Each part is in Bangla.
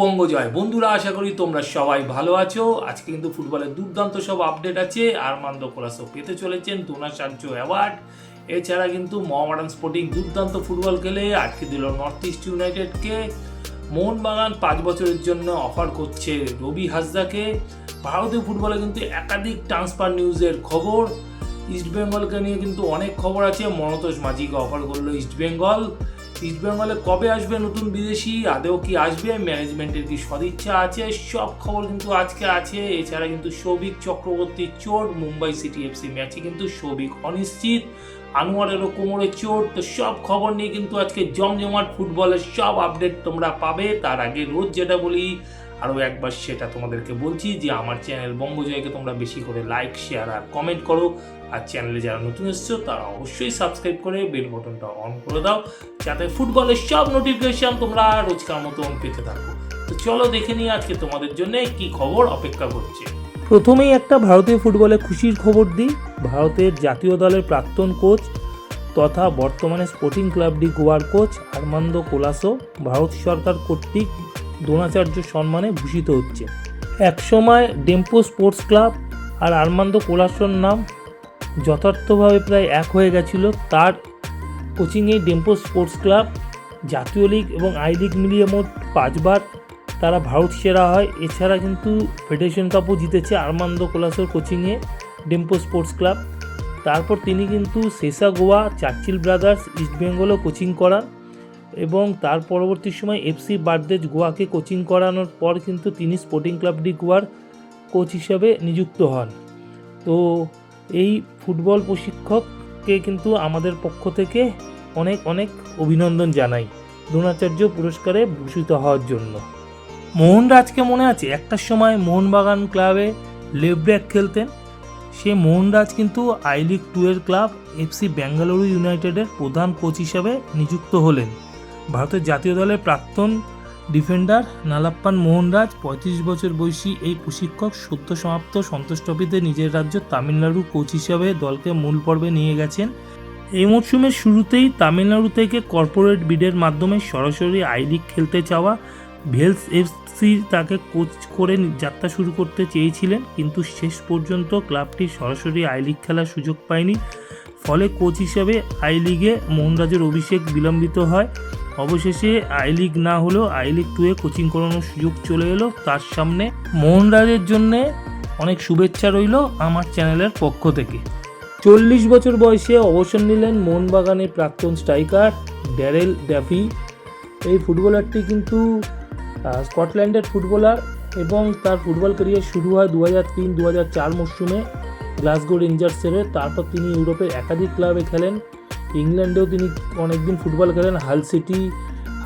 বঙ্গজয়। বন্ধুরা, আশা করি তোমরা সবাই ভালো আছো। আজকে কিন্তু ফুটবলের দুর্দান্ত সব আপডেট আছে। আরমান্দ কোলাসো পেতে চলেছেন দোনা সাঞ্চো অ্যাওয়ার্ড। এছাড়া কিন্তু মোহামেডান স্পোর্টিং দুর্দান্ত ফুটবল খেলে আটকে দিল নর্থ ইস্ট ইউনাইটেডকে। মোহনবাগান পাঁচ বছরের জন্য অফার করছে রবি হাসদাকে। ভারতীয় ফুটবলে কিন্তু একাধিক ট্রান্সফার নিউজের খবর। ইস্টবেঙ্গলকে নিয়ে কিন্তু অনেক খবর আছে। মনতোষ মাঝিকে অফার করল ইস্টবেঙ্গল ইস্টবেঙ্গলে কবে আসবে নতুন বিদেশি? আদেও কি আসবে? ম্যানেজমেন্টের কি সদিচ্ছা আছে? সব খবর কিন্তু আজকে আছে। এছাড়া কিন্তু সৌভিক চক্রবর্তী চোট, মুম্বাই সিটি এফসি ম্যাচে কিন্তু সৌভিক অনিশ্চিত, আনোয়ারেরও কোমরে চোট। তো সব খবর নিয়ে কিন্তু আজকে জমজমাট ফুটবলের সব আপডেট তোমরা পাবে। তার আগে রোজ যেটা বলি আরও একবার সেটা তোমাদেরকে বলছি যে আমার চ্যানেল বঙ্গজয়কে তোমরা বেশি করে লাইক শেয়ার আর কমেন্ট করো। আর চ্যানেলে যারা নতুন এসছো, তারা অবশ্যই সাবস্ক্রাইব করে বেল বটনটা অন করে দাও। যাতে ফুটবলের সব নোটিফিকেশন তোমরা রোজকার মতন পেতে থাকো। তো চলো দেখে নিই আজকে তোমাদের জন্য কি খবর অপেক্ষা করছে। প্রথমেই একটা ভারতীয় ফুটবলে খুশির খবর দিই। ভারতের জাতীয় দলের প্রাক্তন কোচ তথা বর্তমানে স্পোর্টিং ক্লাব ডি গোয়ার কোচ আরমান্দো কোলাসো, ভারত সরকার কর্তৃক দ্রোণাচার্য সম্মানে ভূষিত হচ্ছে। একসময় ডেম্পো স্পোর্টস ক্লাব আর আরমান্দো কোলাসোর নাম যথার্থভাবে প্রায় এক হয়ে গেছিল, তার কোচিংয়ে ডেম্পো স্পোর্টস ক্লাব, জাতীয় লিগ এবং আই লিগ মিলিয়ে মোট পাঁচবার তারা ভারত সেরা হয়। এছাড়া কিন্তু ফেডারেশন কাপও জিতেছে আরমান্দো কোলাসোর কোচিংয়ে ডেম্পো স্পোর্টস ক্লাব। তারপর তিনি কিন্তু সেসা গোয়া চার্চিল ব্রাদার্স, ইস্টবেঙ্গলও কোচিং করান। এবং তার পরবর্তী সময় এফসি বার্দেজ গোয়াকে কোচিং করানোর পর কিন্তু তিনি স্পোর্টিং ক্লাব ডি গোয়ার কোচ হিসাবে নিযুক্ত হন। তো এই ফুটবল প্রশিক্ষককে কিন্তু আমাদের পক্ষ থেকে অনেক অনেক অভিনন্দন জানাই দ্রোণাচার্য পুরস্কারে ভূষিত হওয়ার জন্য। মোহনরাজকে মনে আছে, একটা সময় মোহনবাগান ক্লাবে লেব্র্যাক খেলতেন। সে মোহনরাজ কিন্তু আই লিগ টু এর ক্লাব এফসি বেঙ্গালুরু ইউনাইটেডের প্রধান কোচ হিসাবে নিযুক্ত হলেন। ভারতের জাতীয় দলের প্রাক্তন ডিফেন্ডার নালাপ্পান মোহনরাজ, পঁয়ত্রিশ বছর বয়সী এই প্রশিক্ষক সদ্য সমাপ্ত সন্তোষ ট্রফিতে নিজের রাজ্য তামিলনাড়ু কোচ হিসাবে দলকে মূল পর্বে নিয়ে গেছেন। এই মরশুমের শুরুতেই তামিলনাড়ু থেকে কর্পোরেট বিডের মাধ্যমে সরাসরি আই লিগ খেলতে চাওয়া ভেলস এফসি তাকে কোচ করে যাত্রা শুরু করতে চেয়েছিলেন, কিন্তু শেষ পর্যন্ত ক্লাবটি সরাসরি আই লিগ খেলার সুযোগ পায়নি। ফলে কোচ হিসাবে আই লিগে মোহনরাজের অভিষেক বিলম্বিত হয়। অবশেষে আই লিগ না হলেও আই লিগ টুয়ে কোচিং করানোর সুযোগ চলে এলো। তার সামনে মোহনরাজের জন্যে অনেক শুভেচ্ছা রইল আমার চ্যানেলের পক্ষ থেকে। চল্লিশ বছর বয়সে অবসর নিলেন মোহনবাগানের প্রাক্তন স্ট্রাইকার ড্যারেল ড্যাফি। এই ফুটবলারটি কিন্তু স্কটল্যান্ডের ফুটবলার এবং তার ফুটবল ক্যারিয়ার শুরু হয় দু হাজার তিন দু হাজার চার মরশুমে গ্লাসগো রেঞ্জার্সের। তারপর তিনি ইউরোপের একাধিক ক্লাবে খেলেন। ইংল্যান্ডেও তিনি অনেকদিন ফুটবল খেলেন হাল সিটি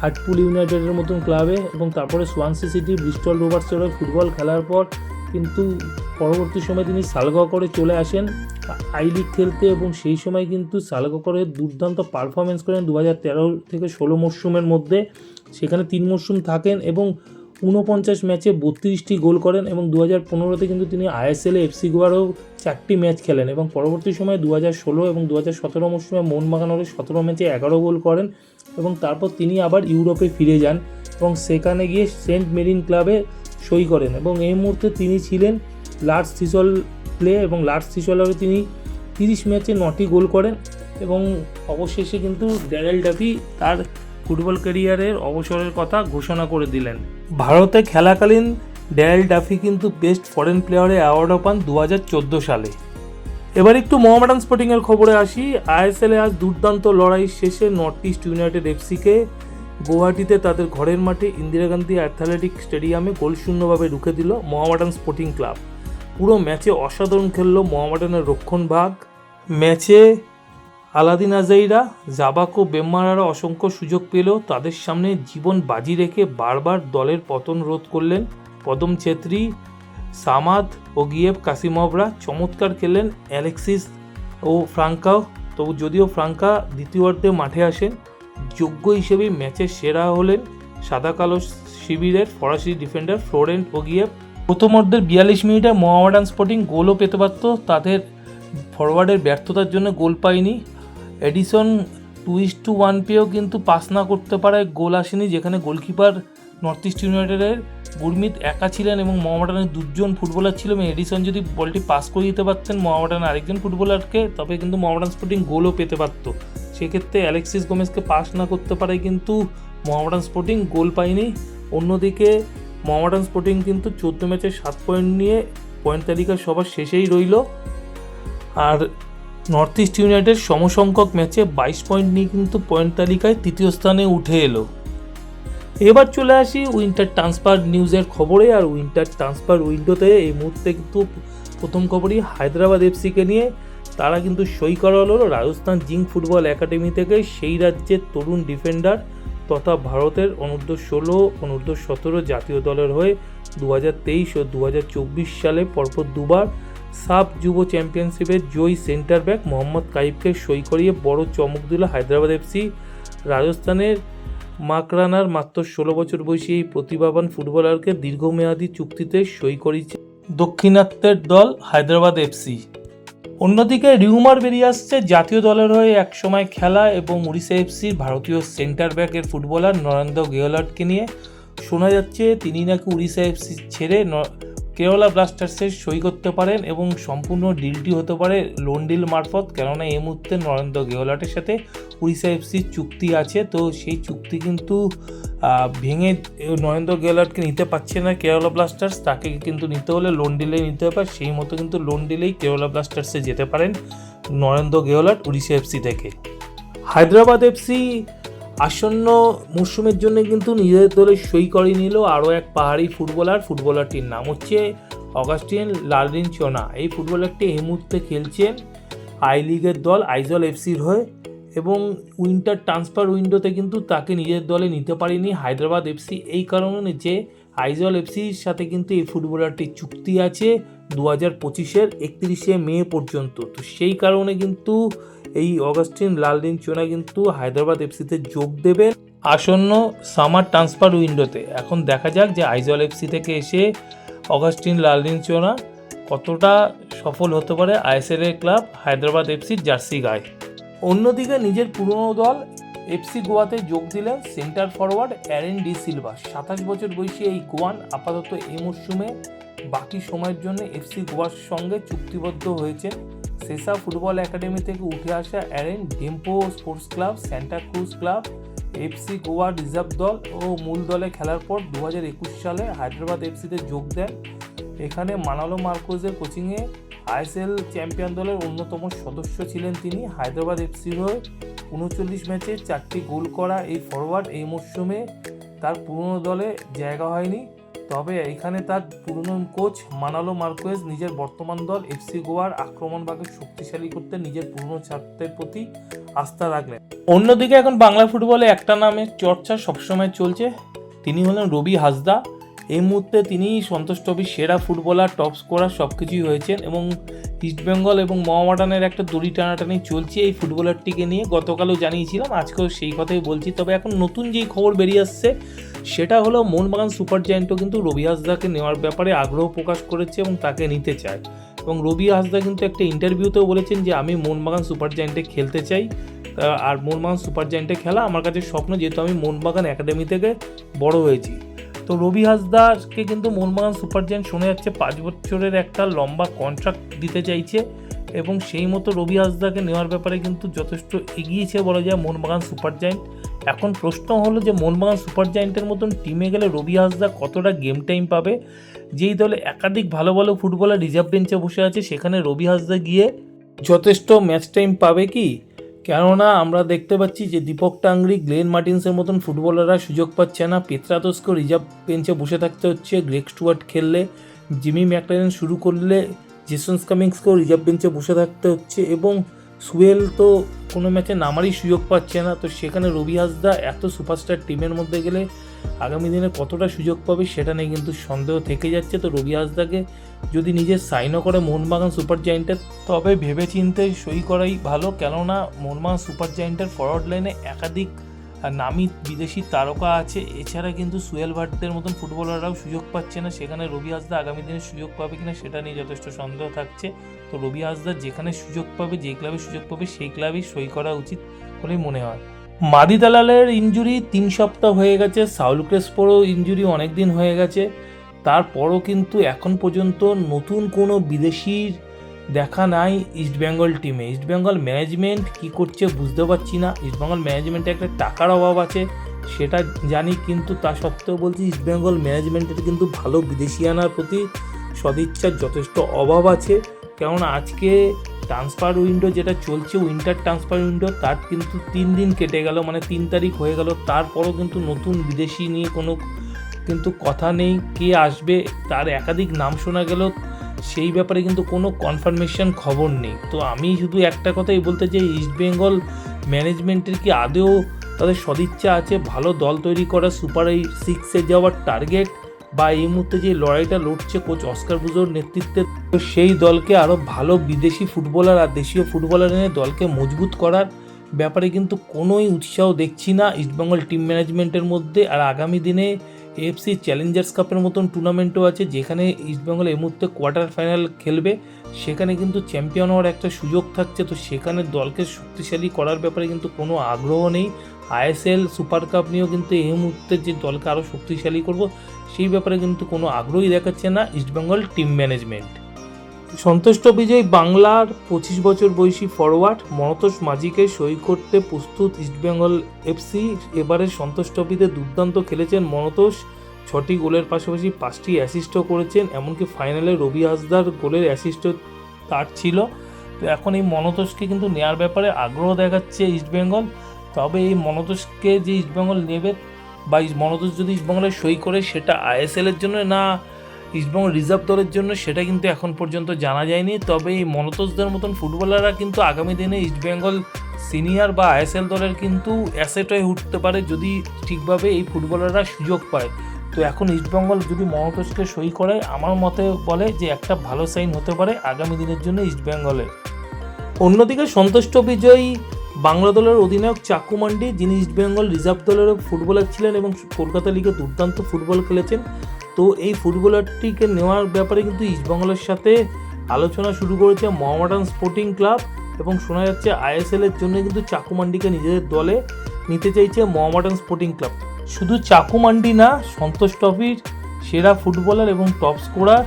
হার্টপুল ইউনাইটেডের মতন ক্লাবে এবং তারপরে সোয়ানসি সিটি ব্রিস্টল রোভার্সের ফুটবল খেলার পর কিন্তু পরবর্তী সময় তিনি করে চলে আসেন। আই লিগ খেলতে এবং সেই সময় কিন্তু করে দুর্দান্ত পারফরমেন্স করেন দু হাজার তেরো থেকে ষোলো মরশুমের মধ্যে। সেখানে তিন মরশুম থাকেন এবং ঊনপঞ্চাশ ম্যাচে বত্রিশটি গোল করেন এবং দু হাজার পনেরোতে কিন্তু তিনি আইএসএলে এফসি গোয়ারও চারটি ম্যাচ খেলেন এবং পরবর্তী সময়ে দু হাজার ষোলো এবং দু হাজার সতেরো মরশুমে মোহনবাগান হলে সতেরো ম্যাচে এগারো গোল করেন এবং তারপর তিনি আবার ইউরোপে ফিরে যান এবং সেখানে গিয়ে সেন্ট মেরিন ক্লাবে সই করেন এবং এই মুহূর্তে তিনি ছিলেন লার্জ থিসল প্লে এবং লার্জ থিসলেও তিনি তিরিশ ম্যাচে নটি গোল করেন এবং অবশেষে কিন্তু ড্যারেল ডাফি তার ফুটবল ক্যারিয়ারের অবসরের কথা ঘোষণা করে দিলেন। ভারতে খেলাকালীন ড্যারেল ডাফি কিন্তু বেস্ট ফরেন প্লেয়ারে অ্যাওয়ার্ডও পান দু হাজার চোদ্দ সালে। এবার একটু মোহামেডান স্পোর্টিংয়ের খবরে আসি। আইএসএলে আজ দুর্দান্ত লড়াই শেষে নর্থ ইস্ট ইউনাইটেড এফসিকে গুয়াহাটিতে তাদের ঘরের মাঠে ইন্দিরা গান্ধী অ্যাথলেটিক স্টেডিয়ামে গোলশূন্যভাবে রুখে দিল মোহামেডান স্পোর্টিং ক্লাব। পুরো ম্যাচে অসাধারণ খেললো মোহামেডানের রক্ষণ ভাগ ম্যাচে আলাদিন আজাইরা জাবাকো বেম্মারারা অসংখ্য সুযোগ পেলেও তাদের সামনে জীবন বাজি রেখে বারবার দলের পতন রোধ করলেন পদম ছেত্রী, সামাদ ও গিয়েব কাসিমভরা চমৎকার খেললেন অ্যালেক্সিস ও ফ্রাঙ্কাও তবু যদিও ফ্রাঙ্কা দ্বিতীয়ার্ধে মাঠে আসেন, যোগ্য হিসেবে ম্যাচের সেরা হলেন সাদা কালো শিবিরের ফরাসি ডিফেন্ডার ফ্লোরেন্ট ওগিয়েভ প্রথমার্ধের বিয়াল্লিশ মিনিটে মোহামেডান স্পোর্টিং গোলও পেতে পারত, তাদের ফরওয়ার্ডের ব্যর্থতার জন্য গোল পায়নি। Edison two is two one পেয়েও কিন্তু পাস না করতে পারায় গোল আসেনি, যেখানে গোলকিপার নর্থ ইস্ট ইউনাইটেডের গুরমিত একা ছিলেন এবং মোহামেডানের দুজন ফুটবলার ছিল। এবং এডিসন যদি বলটি পাস করে দিতে পারতেন, মোহামেডানের আরেকজন ফুটবলারকে তবে কিন্তু মোহামেডান স্পোর্টিং গোলও পেতে পারতো। সেক্ষেত্রে অ্যালেক্সিস গোমেজকে পাস না করতে পারে কিন্তু মোহামেডান স্পোর্টিং গোল পায়নি। অন্যদিকে মোহামেডান স্পোর্টিং কিন্তু চোদ্দ ম্যাচে সাত পয়েন্ট নিয়ে পয়েন্ট তালিকার সবার শেষেই রইল। আর নর্থ ইস্ট ইউনাইটেড সমসংখ্যক ম্যাচে বাইশ পয়েন্ট নিয়ে কিন্তু পয়েন্ট তালিকায় তৃতীয় স্থানে উঠে এলো। এবার চলে আসি উইন্টার ট্রান্সফার নিউজের খবরে, আর উইন্টার ট্রান্সফার উইন্ডোতে এই মুহূর্তে কিন্তু প্রথম খবরই হায়দ্রাবাদ এফসিকে নিয়ে। তারা কিন্তু সই করা হলো রাজস্থান জিং ফুটবল একাডেমি থেকে, সেই রাজ্যের তরুণ ডিফেন্ডার তথা ভারতের অনূর্ধ্ব ষোলো, অনূর্ধ্ব সতেরো জাতীয় দলের হয়ে দু হাজার তেইশ ও দু হাজার চব্বিশ সালে পরপর দুবার সাব যুব চ্যাম্পিয়নশিপের জয়ী সেন্টার ব্যাক মোহাম্মদ কাইফকে সই করিয়ে বড় চমক দিল হায়দ্রাবাদ এফসি রাজস্থানের মাকরানার মাত্র ষোলো বছর বয়সী এই প্রতিভাবান ফুটবলারকে দীর্ঘমেয়াদী চুক্তিতে সই করিয়েছে দক্ষিণাত্যের দল হায়দ্রাবাদ এফসি অন্যদিকে রিউমার বেরিয়ে আসছে জাতীয় দলের হয়ে একসময় খেলা এবং উড়িষ্যা এফসির ভারতীয় সেন্টার ব্যাকের ফুটবলার নরেন্দ্র গেহলটকে নিয়ে শোনা যাচ্ছে, তিনি নাকি উড়িষ্যা এফসি ছেড়ে কেরালা ব্লাস্টার্সের সই করতে পারেন এবং সম্পূর্ণ ডিলটি হতে পারে লোন ডিল মারফত। কেননা এই মুহূর্তে নরেন্দ্র গেহলটের সাথে উড়িষ্যা এফসির চুক্তি আছে, তো সেই চুক্তি কিন্তু ভেঙে নরেন্দ্র গেহলটকে নিতে পারছে না কেরালা ব্লাস্টার্স। তাকে কিন্তু নিতে হলে লোন ডিলে নিতে হবে সেই মতো কিন্তু লোন ডিলেই কেরালা ব্লাস্টার্সে যেতে পারেন নরেন্দ্র গেহলট উড়িষ্যা এফসি থেকে। হায়দ্রাবাদ এফসি আসন্ন মরশুমের জন্য কিন্তু নিজেদের দলে সই করে নিল আরও এক পাহাড়ি ফুটবলার। ফুটবলারটির নাম হচ্ছে অগাস্টিন লালরিন চোনা। এই ফুটবলারটি এই মুহূর্তে খেলছেন আই লিগের দল আইজল এফসির হয়ে এবং উইন্টার ট্রান্সফার উইন্ডোতে কিন্তু তাকে নিজের দলে নিতে পারেনি হায়দ্রাবাদ এফসি। এই কারণে যে আইজল এফসির সাথে কিন্তু এই ফুটবলারটির চুক্তি আছে দু হাজার পঁচিশের একত্রিশে মে পর্যন্ত। তো সেই কারণে কিন্তু এই অগাস্টিন লালদিন চোনা কিন্তু হায়দ্রাবাদ এফসিতে যোগ দেবেন আসন্ন সামার ট্রান্সফার উইন্ডোতে। এখন দেখা যাক যে আইজল এফসি থেকে এসে অগাস্টিন লালদিন চোনা কতটা সফল হতে পারে আইএসএল এর ক্লাব হায়দ্রাবাদ এফসির জার্সি গায়ে। অন্যদিকে নিজের পুরনো দল এফসি গোয়াতে যোগ দিলেন centre forward Aaren D'Silva. সাতাশ বছর বয়সী এই গোয়ান আপাতত এই মরশুমে বাকি সময়ের জন্য এফসি গোয়ার সঙ্গে চুক্তিবদ্ধ হয়েছেন সেসা ফুটবল একাডেমি থেকে উঠে আসা Aaren Dempo Sports Club, Santa Cruz club FC Goa reserve দল ও মূল দলে খেলার পর দু হাজার একুশ সালে হায়দ্রাবাদ এফসিতে যোগ দেন। এখানে মানালো মার্কোজের কোচিংয়ে আইএসএল চ্যাম্পিয়ন দলের অন্যতম সদস্য ছিলেন তিনি। হায়দ্রাবাদ এফসির হয়ে উনচল্লিশ ম্যাচে চারটি গোল করা এই ফরওয়ার্ড এই মরশুমে তার পুরনো দলে জায়গা হয়নি। তবে এখানে তার পুরনো কোচ মানালো মার্কোয়েজ নিজের বর্তমান দল এফসি গোয়ার আক্রমণভাগে শক্তিশালী করতে নিজের পুরনো ছাত্রের প্রতি আস্থা রাখলেন। অন্যদিকে এখন বাংলা ফুটবলে একটা নামের চর্চা সবসময় চলছে। তিনি হলেন রবি হাসদা। এই মুহূর্তে তিনি সন্তোষ ট্রফির সেরা ফুটবলার টপ স্কোরার সব কিছুই হয়েছেন এবং ইস্টবেঙ্গল এবং মোহামেডানের একটা দড়ি টানাটানি চলছে এই ফুটবলারটিকে নিয়ে। গতকালও জানিয়েছিলাম, আজকেও সেই কথাই বলছি। তবে এখন নতুন যেই খবর বেরিয়ে আসছে, সেটা হলো মোহনবাগান সুপার জায়েন্টও কিন্তু রবি হাসদাকে নেওয়ার ব্যাপারে আগ্রহ প্রকাশ করেছে এবং তাকে নিতে চায়। এবং রবি হাসদা কিন্তু একটা ইন্টারভিউতেও বলেছেন যে, আমি মোহনবাগান সুপার জায়েন্টে খেলতে চাই আর মোহনবাগান সুপার জায়েন্টে খেলা আমার কাছে স্বপ্ন, যেহেতু আমি মোহনবাগান একাডেমি থেকে বড় হয়েছি। তো রবি হাসদাকে কিন্তু মোহনবাগান সুপার জায়েন্ট শোনা যাচ্ছে, পাঁচ বছরের একটা লম্বা কন্ট্রাক্ট দিতে চাইছে এবং সেই মতো রবি হাসদাকে নেওয়ার ব্যাপারে কিন্তু যথেষ্ট এগিয়েছে বলা যায় মোহনবাগান সুপার জায়েন্ট এখন প্রশ্ন হলো যে মোহনবাগান সুপার জায়েন্টের মতন টিমে গেলে রবি হাসদা কতটা গেম টাইম পাবে? যেই দলে একাধিক ভালো ভালো ফুটবলার রিজার্ভ বেঞ্চে বসে আছে, সেখানে রবি হাসদা গিয়ে যথেষ্ট ম্যাচ টাইম পাবে কি? কেননা আমরা দেখতে পাচ্ছি যে দীপক টাংরি, গ্লেন মার্টিন্সের মতন ফুটবলাররা সুযোগ পাচ্ছে না। পেত্রাতস্ক রিজার্ভ বেঞ্চে বসে থাকতে হচ্ছে। গ্রেক স্টুয়ার্ট খেললে, জিমি ম্যাকলারেন শুরু করলে জেসন্স কামিংসকেও রিজার্ভ বেঞ্চে বসে থাকতে হচ্ছে এবং সুয়েল তো কোনো ম্যাচে নামারই সুযোগ পাচ্ছে না। তো সেখানে রবি হাসদা এত সুপারস্টার টিমের মধ্যে গেলে আগামী দিনে কতটা সুযোগ পাবে সেটা নিয়ে কিন্তু সন্দেহ থেকে যাচ্ছে। তো রবি হাসদাকে যদি নিজের সাইনও করে মোহনবাগান সুপার জায়েন্টে তবে ভেবে চিনতে সই করাই ভালো। কেননা মোহনবাগান সুপার জায়েন্টের ফরওয়ার্ড লাইনে একাধিক নামি বিদেশি তারকা আছে। এছাড়া কিন্তু সুয়েল ভাটদের মতন ফুটবলাররাও সুযোগ পাচ্ছে না। সেখানে রবি হাসদা আগামী দিনে সুযোগ পাবে কিনা সেটা নিয়ে যথেষ্ট সন্দেহ থাকছে। তো রবি হাসদা যেখানে সুযোগ পাবে, যে ক্লাবে সুযোগ পাবে, সেই ক্লাবেই সই করা উচিত বলেই মনে হয়। মাদি দালালের ইঞ্জুরি তিন সপ্তাহ হয়ে গেছে, সাউল ক্রেসপোরও ইঞ্জুরি অনেক দিন হয়ে গেছে। তারপরও কিন্তু এখন পর্যন্ত নতুন কোনো বিদেশির দেখা নাই ইস্টবেঙ্গল টিমে ইস্টবেঙ্গল ম্যানেজমেন্ট কি করছে বুঝতে পারছি না। ইস্টবেঙ্গল ম্যানেজমেন্টে একটা টাকার অভাব আছে, সেটা জানি, কিন্তু তা সত্ত্বেও বলছি ইস্টবেঙ্গল ম্যানেজমেন্টের কিন্তু ভালো বিদেশি আনার প্রতি সদিচ্ছার যথেষ্ট অভাব আছে। কেননা আজকে ট্রান্সফার উইন্ডো যেটা চলছে উইন্টার ট্রান্সফার উইন্ডো তার কিন্তু তিন দিন কেটে গেল মানে তিন তারিখ হয়ে গেল। তারপরও কিন্তু নতুন বিদেশি নিয়ে কোনো কিন্তু কথা নেই, কে আসবে, তার একাধিক নাম শোনা গেল, সেই ব্যাপারে কিন্তু কোনো কনফার্মেশন খবর নেই। তো আমি শুধু একটা কথাই বলতে চাই ইস্ট বেঙ্গল ম্যানেজমেন্টের কি আদেও তাদের সদিচ্ছা আছে? ভালো দল তৈরি করা সুপার এই সিক্সে যাওয়ার টার্গেট বা এই মুহূর্তে যে লড়াইটা লড়ছে কোচ অস্কার বুজোর নেতৃত্বে সেই দলকে আরও ভালো বিদেশি ফুটবলার আর দেশীয় ফুটবলার এনে দলকে মজবুত করার ব্যাপারে কিন্তু কোনোই উৎসাহ দেখছি না ইস্টবেঙ্গল টিম ম্যানেজমেন্টের মধ্যে। আর আগামী দিনে এএফসি চ্যালেঞ্জার্স কাপের মতন টুর্নামেন্টও আছে, যেখানে ইস্টবেঙ্গল এই মুহূর্তে কোয়ার্টার ফাইনাল খেলবে। সেখানে কিন্তু চ্যাম্পিয়ন হওয়ার একটা সুযোগ থাকছে, তো সেখানে দলকে শক্তিশালী করার ব্যাপারে কিন্তু কোনো আগ্রহ নেই। আইএসএল, সুপার কাপ নিয়েও কিন্তু এই মুহূর্তে যে দলকে আরও শক্তিশালী করব, সেই ব্যাপারে কিন্তু কোনো আগ্রহই দেখাচ্ছে না ইস্টবেঙ্গল টিম ম্যানেজমেন্ট সন্তুষ্ট বিজয় বাংলার পঁচিশ বছর বয়সী ফরওয়ার্ড মনতোষ মাঝিকে সই করতে প্রস্তুত ইস্টবেঙ্গল এফসি এবারে সন্তোষ ট্রফিতে দুর্দান্ত খেলেছেন মনতোষ। ছটি গোলের পাশাপাশি পাঁচটি অ্যাসিস্টও করেছেন, এমনকি ফাইনালে রবি হাসদার গোলের অ্যাসিস্টও তার ছিল। তো এখন এই মনতোষকে কিন্তু নেওয়ার ব্যাপারে আগ্রহ দেখাচ্ছে ইস্টবেঙ্গল তবে এই মনতোষকে যে ইস্টবেঙ্গল নেবে বা মনতোষ যদি ইস্টবেঙ্গলে সই করে, সেটা আইএসএল এর জন্য না ইস্টবেঙ্গল রিজার্ভ দলের জন্য, সেটা কিন্তু এখন পর্যন্ত জানা যায়নি। তবে এই মনতোষদের মতন ফুটবলাররা কিন্তু আগামী দিনে ইস্টবেঙ্গল সিনিয়র বা আইএসএল দলের কিন্তু অ্যাসেট হয়ে উঠতে পারে যদি ঠিকভাবে এই ফুটবলাররা সুযোগ পায়। তো এখন ইস্টবেঙ্গল যদি মনতোষকে সই করে, আমার মতে বলে যে একটা ভালো সাইন হতে পারে আগামী দিনের জন্য ইস্টবেঙ্গলের অন্যদিকে সন্তুষ্ট বিজয়ী বাংলা দলের অধিনায়ক চাকু মান্ডি, যিনি ইস্টবেঙ্গল রিজার্ভ দলের ফুটবলার ছিলেন এবং কলকাতা লিগে দুর্দান্ত ফুটবল খেলেছেন। তো এই ফুটবলারটিকে নেওয়ার ব্যাপারে কিন্তু ইস্টবেঙ্গলের সাথে আলোচনা শুরু করেছে মোহামেডান স্পোর্টিং ক্লাব এবং শোনা যাচ্ছে আইএসএল এর জন্য কিন্তু চাকু মান্ডিকে নিজেদের দলে নিতে চাইছে মোহামেডান স্পোর্টিং ক্লাব। শুধু চাকু মান্ডি না, সন্তোষ ট্রফির সেরা ফুটবলার এবং টপ স্কোরার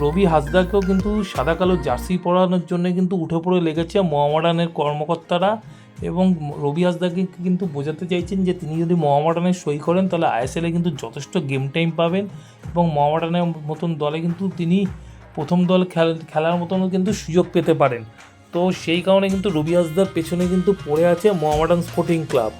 রবি হাসদাকেও কিন্তু সাদা কালো জার্সি পরানোর জন্য কিন্তু উঠে পড়ে লেগেছে মোহামেডানের কর্মকর্তারা এবং রবি হাসদাকে কিন্তু বোঝাতে চাইছেন যে তিনি যদি মোহামেডানের সই করেন, তাহলে আইএসএলে কিন্তু যথেষ্ট গেম টাইম পাবেন এবং মোহামেডানের মতন দলে কিন্তু তিনি প্রথম দল খেল- খেলার মতনও কিন্তু সুযোগ পেতে পারেন। তো সেই কারণে কিন্তু রবি হাসদার পেছনে কিন্তু পড়ে আছে মোহামেডান স্পোর্টিং ক্লাব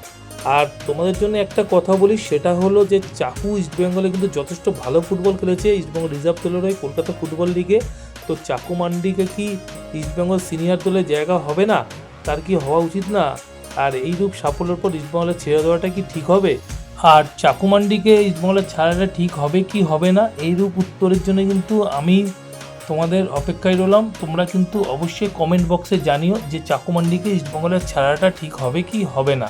আর তোমাদের জন্য একটা কথা বলি, সেটা হলো যে চাকু ইস্টবেঙ্গলে কিন্তু যথেষ্ট ভালো ফুটবল খেলেছে ইস্টবেঙ্গল রিজার্ভ দলের হয়ে কলকাতা ফুটবল লিগে তো চাকু মান্ডিকে কি ইস্টবেঙ্গল সিনিয়র দলে জায়গা হবে না? তার কি হওয়া উচিত না? আর এই রূপ সাফল্যের পর ইস্টবেঙ্গলে ছেড়ে দেওয়াটা কি ঠিক হবে? আর চাকু মান্ডিকে ইস্টবেঙ্গলে ছাড়াটা ঠিক হবে কি হবে না? এই রূপ উত্তরের জন্য কিন্তু আমি তোমাদের অপেক্ষায় রইলাম। তোমরা কিন্তু অবশ্যই কমেন্ট বক্সে জানিও যে চাকু মান্ডিকে ইস্টবেঙ্গলের ছাড়াটা ঠিক হবে কি হবে না।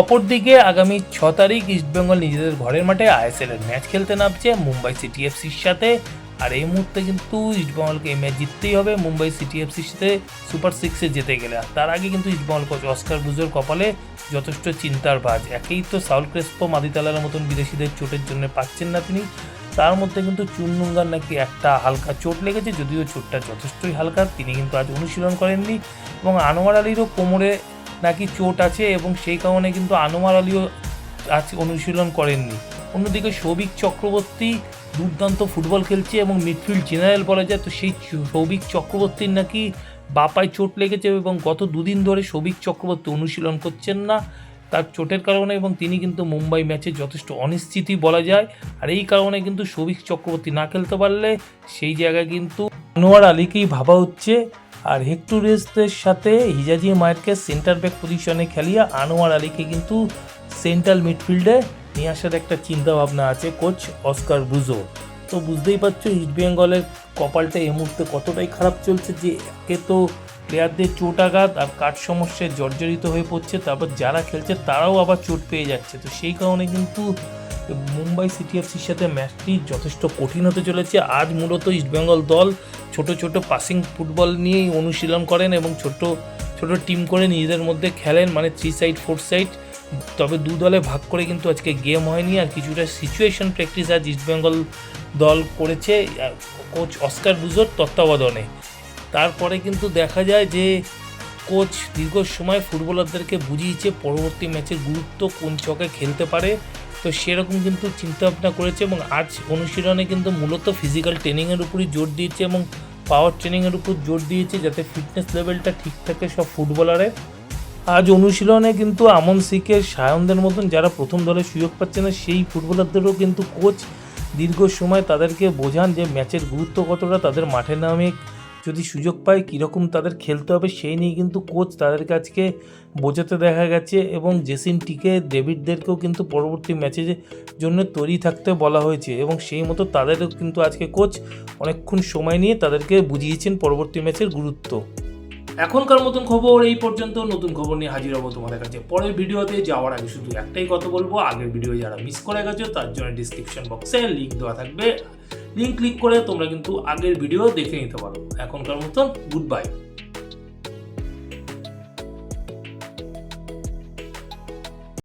অপরদিকে আগামী ছ তারিখ ইস্টবেঙ্গল নিজেদের ঘরের মাঠে আইএসএল এর ম্যাচ খেলতে নামছে মুম্বাই সিটি এফসির সাথে। আর এই মুহূর্তে কিন্তু ইস্টবেঙ্গলকে এই ম্যাচ জিততেই হবে। মুম্বাই সিটি এফসির সাথে সুপার সিক্সে যেতে গেলে। আর তার আগে কিন্তু ইস্টবেঙ্গল কোচ অস্কার বুজোর কপালে যথেষ্ট চিন্তার ভাজ। একেই তো সাউল ক্রেসপো মাদিতালার মতন বিদেশিদের চোটের জন্য পাচ্ছেন না তিনি। তার মধ্যে কিন্তু চুননুঙ্গার নাকি একটা হালকা চোট লেগেছে, যদিও চোটটা যথেষ্টই হালকা। তিনি কিন্তু আজ অনুশীলন করেননি। এবং আনোয়ার আলীরও কোমরে নাকি চোট আছে এবং সেই কারণে কিন্তু আনোয়ার আলীও আজ অনুশীলন করেননি। অন্যদিকে সৌভিক চক্রবর্তী দুর্দান্ত ফুটবল খেলছে এবং মিডফিল্ড জেনারেল বলা যায়, তো সেই সৌভিক চক্রবর্তীর নাকি বাপায় চোট লেগেছে এবং গত দুদিন ধরে সৌভিক চক্রবর্তী অনুশীলন করছেন না। তার চোটের কারণে এবং তিনি কিন্তু মুম্বাই ম্যাচে যথেষ্ট অনিশ্চিতই বলা যায়। আর এই কারণে কিন্তু সৌভিক চক্রবর্তী না খেলতে পারলে সেই জায়গায় কিন্তু আনোয়ার আলীকেই ভাবা হচ্ছে। আর হেক্টুরেসদের সাথে হিজাজি মায়েরকে সেন্টার ব্যাক পজিশনে খেলিয়ে আনোয়ার আলীকে কিন্তু সেন্ট্রাল মিডফিল্ডে নিয়ে আসার একটা চিন্তাভাবনা আছে কোচ অস্কার বুজো। তো বুঝতেই পারছ ইস্ট বেঙ্গলের কপালটা এই মুহূর্তে কতটাই খারাপ চলছে যে একে তো প্লেয়ারদের চোট আঘাত আর কাঠ সমস্যায় জর্জরিত হয়ে পড়ছে, তারপর যারা খেলছে তারাও আবার চোট পেয়ে যাচ্ছে। তো সেই কারণে কিন্তু মুম্বাই সিটি এফসির সাথে ম্যাচটি যথেষ্ট কঠিন হতে চলেছে। আজ মূলত ইস্টবেঙ্গল দল ছোট ছোট পাসিং ফুটবল নিয়েই অনুশীলন করেন এবং ছোট ছোট টিম করে নিজেদের মধ্যে খেলেন মানে থ্রি সাইড ফোর সাইড তবে দু দলে ভাগ করে কিন্তু আজকে গেম হয়নি আর কিছুটা সিচুয়েশন প্র্যাকটিস আজ ইস্টবেঙ্গল দল করেছে। কোচ অস্কার বুজোর তত্ত্বাবধানে। তারপরে কিন্তু দেখা যায় যে কোচ দীর্ঘ সময় ফুটবলারদেরকে বুঝিয়েছে পরবর্তী ম্যাচের গুরুত্ব কোন চকে খেলতে পারে। তো সেরকম কিন্তু চিন্তাভাবনা করেছে এবং আজ অনুশীলনে কিন্তু মূলত ফিজিক্যাল ট্রেনিংয়ের উপরই জোর দিয়েছে এবং পাওয়ার ট্রেনিংয়ের উপর জোর দিয়েছে যাতে ফিটনেস লেভেলটা ঠিক থাকে সব ফুটবলারের আজ অনুশীলনে কিন্তু আমন সিকে সায়নদের মতন যারা প্রথম দলে সুযোগ পাচ্ছে না, সেই ফুটবলারদেরও কিন্তু কোচ দীর্ঘ সময় তাদেরকে বোঝান যে ম্যাচের গুরুত্ব কতটা, তাদের মাঠে নামে যদি সুযোগ পায় কীরকম তাদের খেলতে হবে সেই নিয়ে কিন্তু কোচ তাদের কাছকে বোঝাতে দেখা গেছে এবং জেসিন টিকে ডেভিডদেরকেও কিন্তু পরবর্তী ম্যাচের জন্য তৈরি থাকতে বলা হয়েছে এবং সেই মতো তাদেরও কিন্তু আজকে কোচ অনেকক্ষণ সময় নিয়ে তাদেরকে বুঝিয়েছেন পরবর্তী ম্যাচের গুরুত্ব। এখনকার মতন খবর এই পর্যন্ত। নতুন খবর নিয়ে হাজির হব তোমাদের কাছে। পরের ভিডিওতে যাওয়ার আগে শুধু একটাই কথা বলব, আগের ভিডিও যারা মিস করে গেছো তার জন্য ডিসক্রিপশন বক্সে লিঙ্ক দেওয়া থাকবে। লিঙ্ক ক্লিক করে তোমরা কিন্তু আগের ভিডিও দেখে নিতে পারো। এখনকার মতন গুড বাই